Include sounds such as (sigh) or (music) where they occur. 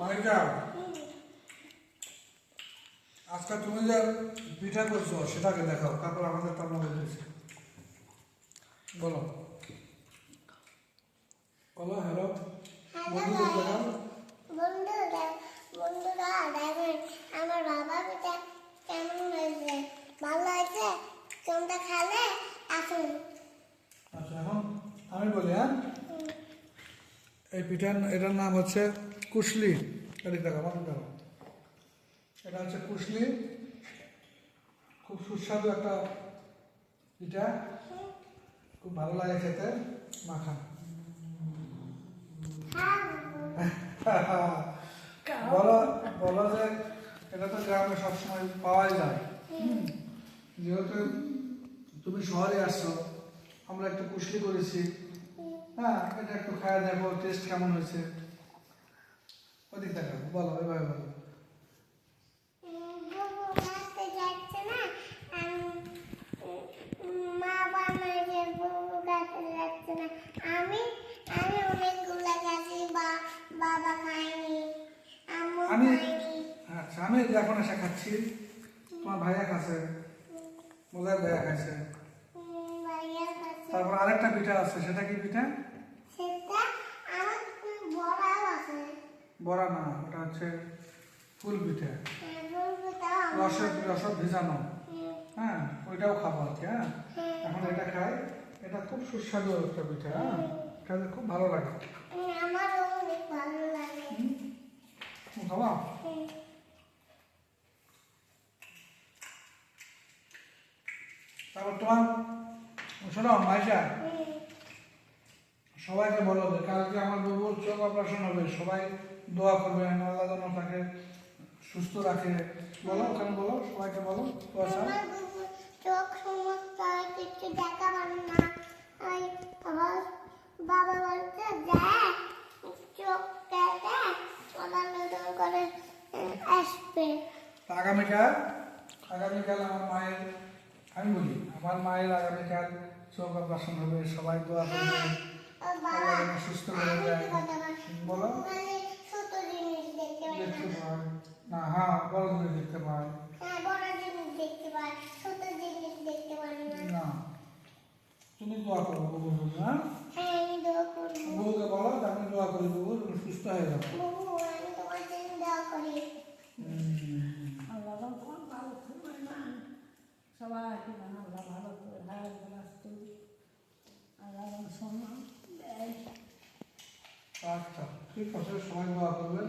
মাইকা আজকে তুমি যে পিঠা করছ সেটাকে দেখাও তারপর আমাদের মধ্যে বলো। বলো হ্যালো বন্ধুদের দেখাও। বন্ধুরা বন্ধুরা দেখেন আমার বাবা পিঠা কেমন হয়েছে? ভালো হয়েছে? তোমরা খালে? আসুন। আচ্ছা এখন আমি বলি হ্যাঁ? এই পিঠার এটার নাম হচ্ছে কুশলি। এদিক দেখো আমাদের দেখো এটা হচ্ছে কুশলি। খুব সুস্বাদু একটা পিঠা খুব ভালো লাগে খেতে মাখা। (laughs) বলো বলো যে এটা তো গ্রামে সবসময় পাওয়াই যায়। যেহেতু তুমি শহরে আসছো আমরা একটু কুশলি করেছি। হ্যাঁ এটা একটু খাওয়া দেখো টেস্ট কেমন হয়েছে। ওদিক দেখো বলো এভাবে বলো। আমি আমি অনেকগুলো গাছি বাবা আমি আচ্ছা আমি এখন এসে খাচ্ছি তোমার ভাইয়া খাচ্ছে মোজার ভাইয়া খাইছে তারপর আরেকটা পিঠা আছে সেটা কি পিঠা সেটা আমার বড়াও আছে বড়া না ওটা হচ্ছে ফুল পিঠা। হ্যাঁ, বুবু রসে রস ভিজানো। হ্যাঁ। ওইটাও খাব আর কি হ্যাঁ। হ্যাঁ। এখন এটা খাই এটা খুব সুস্বাদু একটা পিঠা হ্যাঁ। খেতে খুব ভালো লাগে। খাবা? তারপর তোমার শোনো মাইশা। হুম। সবাইকে বলো যে কালকে আমার বাবুর চোখ অপারেশন হবে সবাই দোয়া করবেন আল্লাহ যেন তাকে সুস্থ রাখে। বলো ওখানে বলো? সবাইকে বলো। চোখ কিছু দেখা না বাবা চোখ কেটে নতুন করে আসবে। আগামীকাল আমার মায়ের আমি বলি আমার মায়ের আগামীকাল চোখ অপারেশন হবে সবাই দোয়া করবে। সুস্থ হয়ে যায়। বল- হ্যাঁ হ্যাঁ আমি দোয়া করব বউকে বলো আমি সুস্থ হয়ে যাব বাবু আমি তোমার জন্য দোয়া করি। আল্লাহ ভালো যেন আল্লাহ ভালো করে হায়াত রাখতে আল্লাহ যেন সম্মান দেয় আচ্ছা ঠিক আছে সময় দেওয়া করবেন।